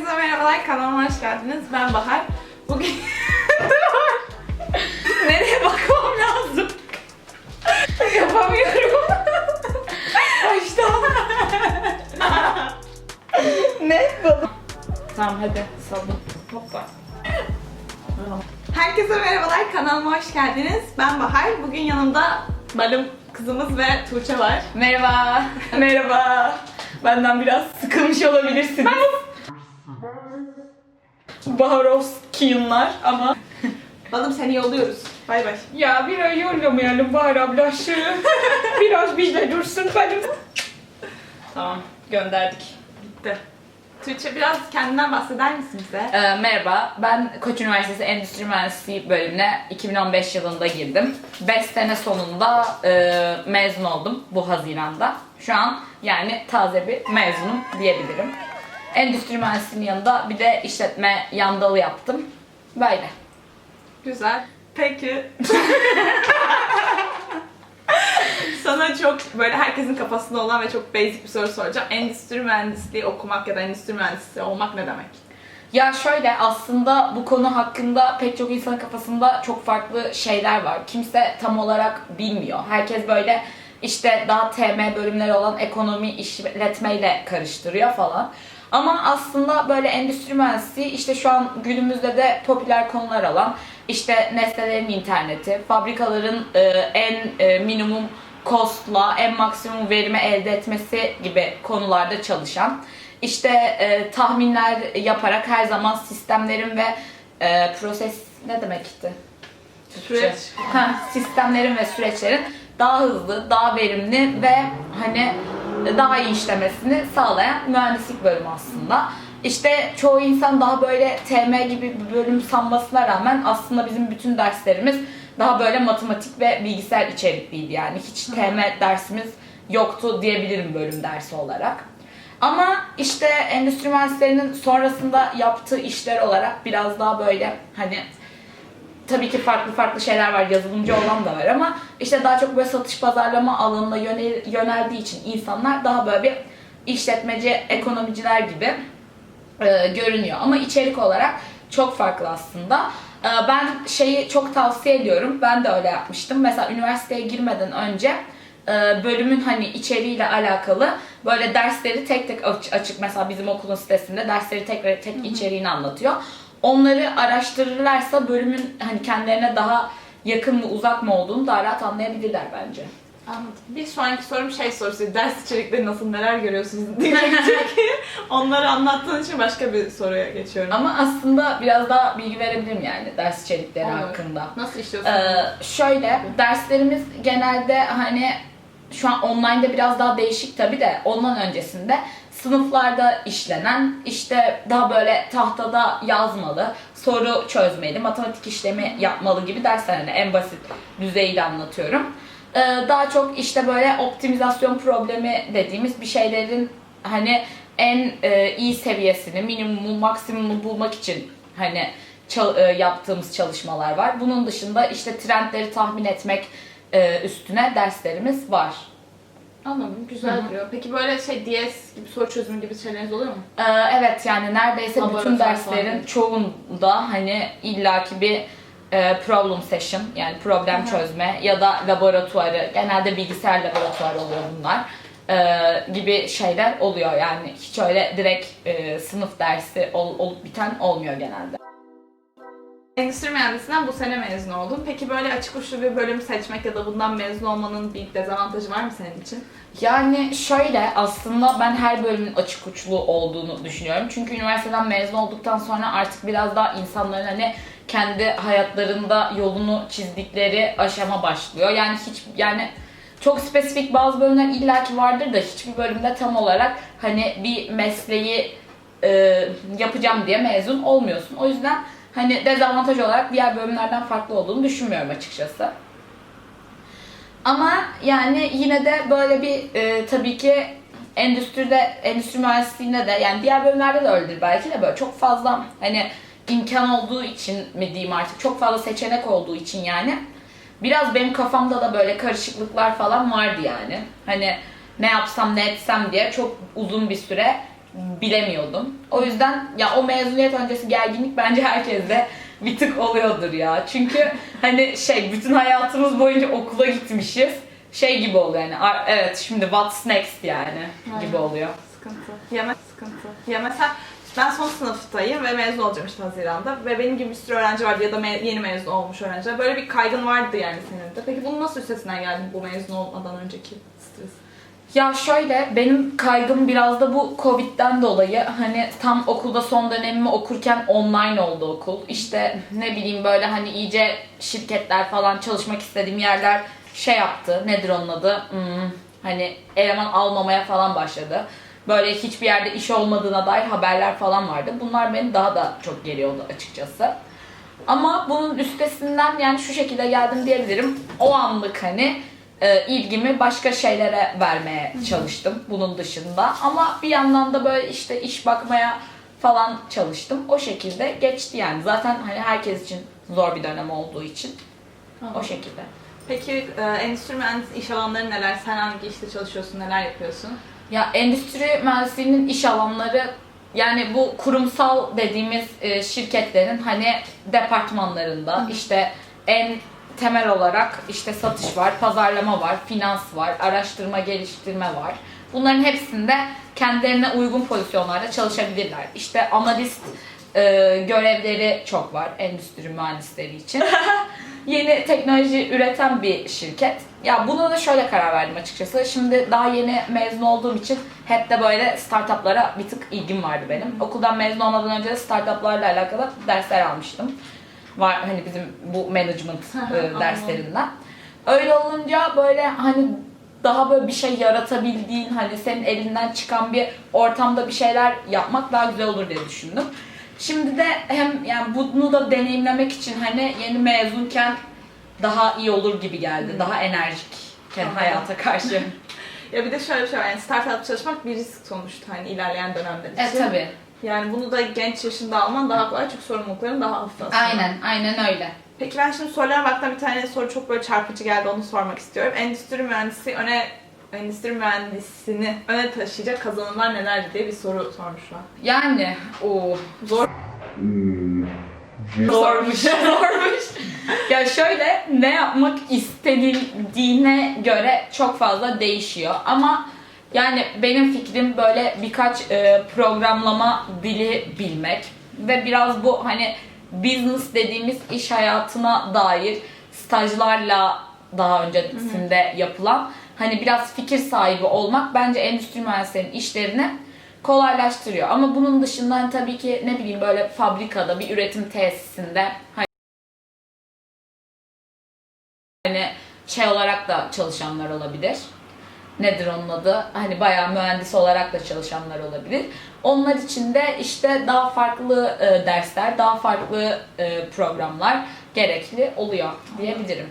Herkese merhabalar, kanalıma hoş geldiniz. Ben Bahar. Bugün... Nereye bakmam lazım? Yapamıyorum. Baştan. ne? Tamam hadi saldım. Hoppa. Herkese merhabalar, kanalıma hoş geldiniz. Ben Bahar. Bugün yanımda balım kızımız ve Tuğçe var. Merhaba. Merhaba. Benden biraz sıkılmış olabilirsiniz. Baharovskiyinler ama Balım seni yolluyoruz. Bay bay. ya bir ay yollamayalım Bahar ablası. biraz bizde dursun benim. Tamam gönderdik. Bitti. Tuğçe biraz kendinden bahseder misin bize? Ee, merhaba, ben Koç Üniversitesi Endüstri Mühendisliği bölümüne 2015 yılında girdim. 5 sene sonunda e, mezun oldum bu Haziran'da. Şu an yani taze bir mezunum diyebilirim. Endüstri Mühendisliği'nin yanında bir de işletme yan dalı yaptım. Böyle. Güzel. Peki. Sana çok böyle herkesin kafasında olan ve çok basic bir soru soracağım. Endüstri mühendisliği okumak ya da endüstri mühendisi olmak ne demek? Ya şöyle aslında bu konu hakkında pek çok insanın kafasında çok farklı şeyler var. Kimse tam olarak bilmiyor. Herkes böyle işte daha TM bölümleri olan ekonomi, işletmeyle karıştırıyor falan. Ama aslında böyle endüstri mühendisliği işte şu an günümüzde de popüler konular alan işte nesnelerin interneti, fabrikaların e, en e, minimum cost'la en maksimum verimi elde etmesi gibi konularda çalışan işte e, tahminler yaparak her zaman sistemlerin ve e, proses ne demekti? Süreç. Ha, sistemlerin ve süreçlerin daha hızlı, daha verimli ve hani daha iyi işlemesini sağlayan mühendislik bölümü aslında. İşte çoğu insan daha böyle TM gibi bir bölüm sanmasına rağmen aslında bizim bütün derslerimiz daha böyle matematik ve bilgisayar içerikliydi yani. Hiç TM dersimiz yoktu diyebilirim bölüm dersi olarak. Ama işte endüstri mühendislerinin sonrasında yaptığı işler olarak biraz daha böyle hani tabii ki farklı farklı şeyler var. Yazılımcı olan da var ama işte daha çok böyle satış pazarlama alanına yönel, yöneldiği için insanlar daha böyle bir işletmeci, ekonomiciler gibi e, görünüyor. Ama içerik olarak çok farklı aslında. E, ben şeyi çok tavsiye ediyorum. Ben de öyle yapmıştım. Mesela üniversiteye girmeden önce e, bölümün hani içeriğiyle alakalı böyle dersleri tek tek aç- açık mesela bizim okulun sitesinde dersleri tek tek içeriğini anlatıyor. Onları araştırırlarsa bölümün hani kendilerine daha yakın mı uzak mı olduğunu daha rahat anlayabilirler bence. Anladım. Bir sonraki sorum şey sorusu. Ders içerikleri nasıl, neler görüyorsunuz diyecektim ki onları anlattığın için başka bir soruya geçiyorum. Ama aslında biraz daha bilgi verebilirim yani ders içerikleri Olur. hakkında. Nasıl işliyorsun? Ee, şöyle derslerimiz genelde hani şu an online'da biraz daha değişik tabi de ondan öncesinde sınıflarda işlenen işte daha böyle tahtada yazmalı, soru çözmeli, matematik işlemi yapmalı gibi dersler hani en basit düzeyde anlatıyorum. Ee, daha çok işte böyle optimizasyon problemi dediğimiz bir şeylerin hani en e, iyi seviyesini, minimumu, maksimumu bulmak için hani çal- e, yaptığımız çalışmalar var. Bunun dışında işte trendleri tahmin etmek e, üstüne derslerimiz var. Anladım. Güzel Hı hı. duruyor. Peki böyle şey DS gibi soru çözümü gibi şeyleriniz oluyor mu? Ee, evet yani neredeyse bütün Laboratuvar derslerin falan. çoğunda hani illaki bir e, problem session yani problem çözme ya da laboratuvarı genelde bilgisayar laboratuvarı oluyor bunlar e, gibi şeyler oluyor yani hiç öyle direkt e, sınıf dersi ol- olup biten olmuyor genelde. Endüstri mühendisinden bu sene mezun oldun. Peki böyle açık uçlu bir bölüm seçmek ya da bundan mezun olmanın bir dezavantajı var mı senin için? Yani şöyle aslında ben her bölümün açık uçlu olduğunu düşünüyorum. Çünkü üniversiteden mezun olduktan sonra artık biraz daha insanların hani kendi hayatlarında yolunu çizdikleri aşama başlıyor. Yani hiç yani çok spesifik bazı bölümler illaki vardır da hiçbir bölümde tam olarak hani bir mesleği e, yapacağım diye mezun olmuyorsun. O yüzden hani dezavantaj olarak diğer bölümlerden farklı olduğunu düşünmüyorum açıkçası. Ama yani yine de böyle bir e, tabii ki endüstride, endüstri mühendisliğinde de yani diğer bölümlerde de öyledir belki de böyle çok fazla hani imkan olduğu için mi diyeyim artık çok fazla seçenek olduğu için yani biraz benim kafamda da böyle karışıklıklar falan vardı yani. Hani ne yapsam ne etsem diye çok uzun bir süre bilemiyordum. O yüzden ya o mezuniyet öncesi gerginlik bence herkeste bir tık oluyordur ya. Çünkü hani şey bütün hayatımız boyunca okula gitmişiz. Şey gibi oluyor yani. "Ar- Evet şimdi what's next yani gibi oluyor. Sıkıntı. Yeme sıkıntı. Ya mesela ben son sınıftayım ve mezun olacağım işte Haziran'da ve benim gibi bir sürü öğrenci vardı ya da me- yeni mezun olmuş öğrenciler. Böyle bir kaygın vardı yani senin de. Peki bunu nasıl üstesinden geldin bu mezun olmadan önceki stres? Ya şöyle benim kaygım biraz da bu Covid'den dolayı hani tam okulda son dönemimi okurken online oldu okul. İşte ne bileyim böyle hani iyice şirketler falan çalışmak istediğim yerler şey yaptı. Nedir onun adı? Hmm, hani eleman almamaya falan başladı. Böyle hiçbir yerde iş olmadığına dair haberler falan vardı. Bunlar beni daha da çok geriyordu açıkçası. Ama bunun üstesinden yani şu şekilde geldim diyebilirim. O anlık hani e, ilgimi başka şeylere vermeye çalıştım bunun dışında. Ama bir yandan da böyle işte iş bakmaya falan çalıştım. O şekilde geçti yani. Zaten hani herkes için zor bir dönem olduğu için o şekilde. Peki e, endüstri mühendisi iş alanları neler? Sen hangi işte çalışıyorsun? Neler yapıyorsun? Ya endüstri mühendisliğinin iş alanları yani bu kurumsal dediğimiz e, şirketlerin hani departmanlarında işte en temel olarak işte satış var, pazarlama var, finans var, araştırma geliştirme var. Bunların hepsinde kendilerine uygun pozisyonlarda çalışabilirler. İşte analist e, görevleri çok var endüstri mühendisleri için. yeni teknoloji üreten bir şirket. Ya buna da şöyle karar verdim açıkçası. Şimdi daha yeni mezun olduğum için hep de böyle startuplara bir tık ilgim vardı benim. Okuldan mezun olmadan önce de startuplarla alakalı dersler almıştım. Var hani bizim bu management e, derslerinden. Öyle olunca böyle hani daha böyle bir şey yaratabildiğin hani senin elinden çıkan bir ortamda bir şeyler yapmak daha güzel olur diye düşündüm. Şimdi de hem yani bunu da deneyimlemek için hani yeni mezunken daha iyi olur gibi geldi. Daha enerjikken Anladım. hayata karşı. Ya bir de şöyle bir şey var. Yani startup çalışmak bir risk sonuçta hani ilerleyen dönemler için. e tabi. Yani bunu da genç yaşında alman daha kolay çünkü sorumlulukların daha hafif aslında. Aynen, aynen öyle. Peki ben şimdi sorulara baktığımda bir tane soru çok böyle çarpıcı geldi onu sormak istiyorum. Endüstri mühendisi öne endüstri mühendisini öne taşıyacak kazanımlar nelerdir diye bir soru sormuşlar. Yani o Zor. zormuş, zormuş. ya şöyle ne yapmak istenildiğine göre çok fazla değişiyor ama yani benim fikrim böyle birkaç e, programlama dili bilmek ve biraz bu hani business dediğimiz iş hayatına dair stajlarla daha öncesinde yapılan hani biraz fikir sahibi olmak bence endüstri mühendislerinin işlerini kolaylaştırıyor. Ama bunun dışında hani tabii ki ne bileyim böyle fabrikada bir üretim tesisinde hani şey olarak da çalışanlar olabilir. Nedir onun adı? Hani bayağı mühendis olarak da çalışanlar olabilir. Onlar için de işte daha farklı e, dersler, daha farklı e, programlar gerekli oluyor diyebilirim.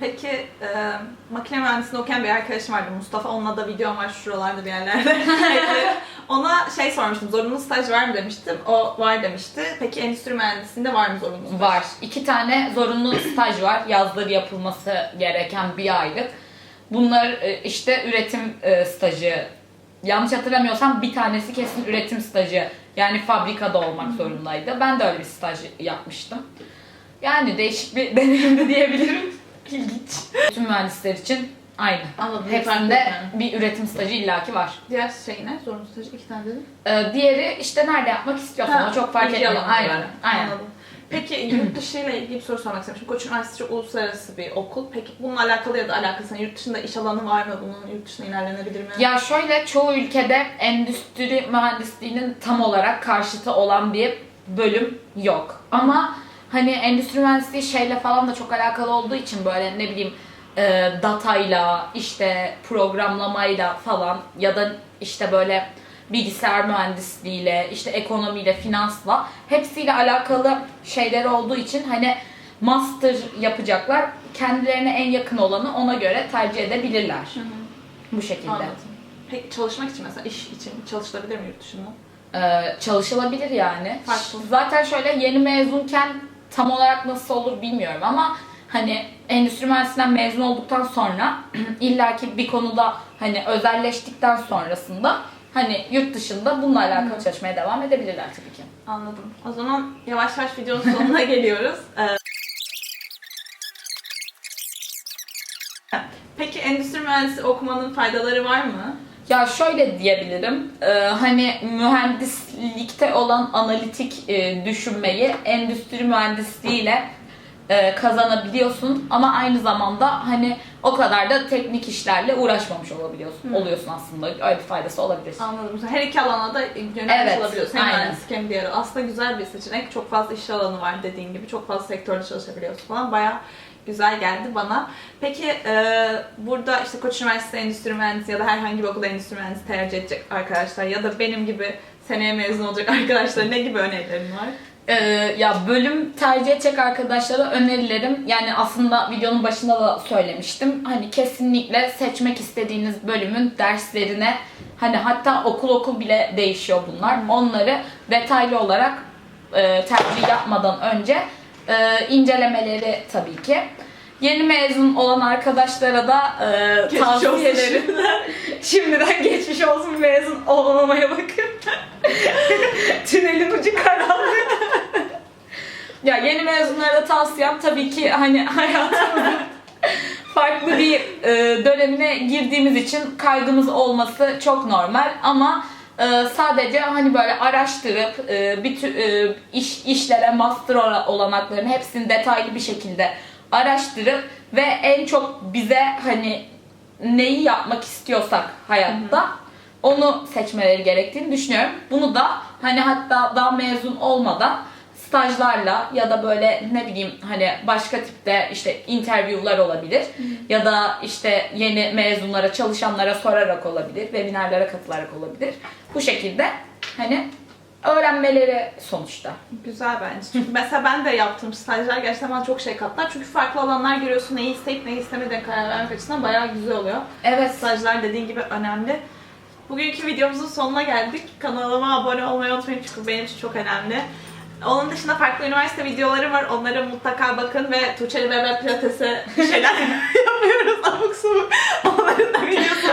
Peki e, makine mühendisliğinde okuyan bir arkadaşım vardı Mustafa. Onunla da videom var şuralarda bir yerlerde. Ona şey sormuştum. Zorunlu staj var mı demiştim. O var demişti. Peki endüstri mühendisliğinde var mı zorunlu staj? Var. İki tane zorunlu staj var. Yazları yapılması gereken bir aylık. Bunlar e, işte üretim e, stajı. Yanlış hatırlamıyorsam bir tanesi kesin üretim stajı. Yani fabrikada olmak zorundaydı. Ben de öyle bir staj yapmıştım. Yani değişik bir deneyimdi diyebilirim. İlginç. Tüm mühendisler için aynı. Anladım. Hepsinde yani. bir üretim stajı illaki var. Diğer şey ne? Zorunlu staj iki tane dedim. Ee, diğeri işte nerede yapmak istiyorsan Ha, o çok fark etmiyor. Aynen. Aynen. Anladım. Peki yurt dışı ile ilgili bir soru sormak istemiştim. Koç Üniversitesi uluslararası bir okul. Peki bununla alakalı ya da alakası yurt dışında iş alanı var mı bunun? Yurt dışına ilerlenebilir mi? Ya şöyle çoğu ülkede endüstri mühendisliğinin tam olarak karşıtı olan bir bölüm yok. Ama hani endüstri mühendisliği şeyle falan da çok alakalı olduğu için böyle ne bileyim e, datayla işte programlamayla falan ya da işte böyle bilgisayar mühendisliğiyle işte ekonomiyle finansla hepsiyle alakalı şeyler olduğu için hani master yapacaklar kendilerine en yakın olanı ona göre tercih edebilirler. Bu şekilde. Anladım. Peki çalışmak için mesela iş için çalışılabilir mi yurt dışında? Ee, çalışılabilir yani. Farklı. Zaten şöyle yeni mezunken tam olarak nasıl olur bilmiyorum ama hani endüstri mühendisliğinden mezun olduktan sonra illaki bir konuda hani özelleştikten sonrasında hani yurt dışında bununla alakalı çalışmaya devam edebilirler tabii ki. Anladım. O zaman yavaş yavaş videonun sonuna geliyoruz. Ee, Peki endüstri mühendisi okumanın faydaları var mı? Ya şöyle diyebilirim, e, hani mühendislikte olan analitik e, düşünmeyi endüstri mühendisliğiyle e, kazanabiliyorsun ama aynı zamanda hani o kadar da teknik işlerle uğraşmamış olabiliyorsun, Hı. oluyorsun aslında. Öyle bir faydası olabilir. Anladım. Her iki alana da yönelmiş Evet, olabiliyorsun. Hem aynen. mühendislik hem diğer. Aslında güzel bir seçenek. Çok fazla iş alanı var dediğin gibi. Çok fazla sektörde çalışabiliyorsun falan. Bayağı güzel geldi bana. Peki e, burada işte Koç Üniversitesi Endüstri Mühendisi ya da herhangi bir okulda endüstri mühendisi tercih edecek arkadaşlar ya da benim gibi seneye mezun olacak arkadaşlar ne gibi önerilerin var? Ee, ya bölüm tercih edecek arkadaşlara önerilerim. Yani aslında videonun başında da söylemiştim. Hani kesinlikle seçmek istediğiniz bölümün derslerine hani hatta okul okul bile değişiyor bunlar. Onları detaylı olarak e, tercih yapmadan önce e, incelemeleri tabii ki. Yeni mezun olan arkadaşlara da e, Geçmiş olsun tavsiyelerim. Şimdiden geçmiş olsun mezun olmamaya bakın. Tünelin ucu karanlık. ya yeni mezunlara da tavsiyem tabii ki hani hayatımızın farklı bir e, dönemine girdiğimiz için kaygımız olması çok normal ama e, sadece hani böyle araştırıp e, bir tür, e, iş işlere master ola- olanaklarını hepsini detaylı bir şekilde araştırıp ve en çok bize hani neyi yapmak istiyorsak hayatta onu seçmeleri gerektiğini düşünüyorum. Bunu da hani hatta daha mezun olmadan stajlarla ya da böyle ne bileyim hani başka tipte işte interview'lar olabilir ya da işte yeni mezunlara, çalışanlara sorarak olabilir, webinarlara katılarak olabilir. Bu şekilde hani öğrenmeleri sonuçta. Güzel bence. Çünkü mesela ben de yaptığım stajlar gerçekten bana çok şey katlar. Çünkü farklı alanlar görüyorsun. Neyi isteyip neyi istemeden karar vermek açısından bayağı güzel oluyor. Evet. Stajlar dediğin gibi önemli. Bugünkü videomuzun sonuna geldik. Kanalıma abone olmayı unutmayın çünkü benim için çok önemli. Onun dışında farklı üniversite videoları var. Onlara mutlaka bakın ve Tuğçe'li ve ben pilatese şeyler yapıyoruz. Abuk subuk. Onların da videosu.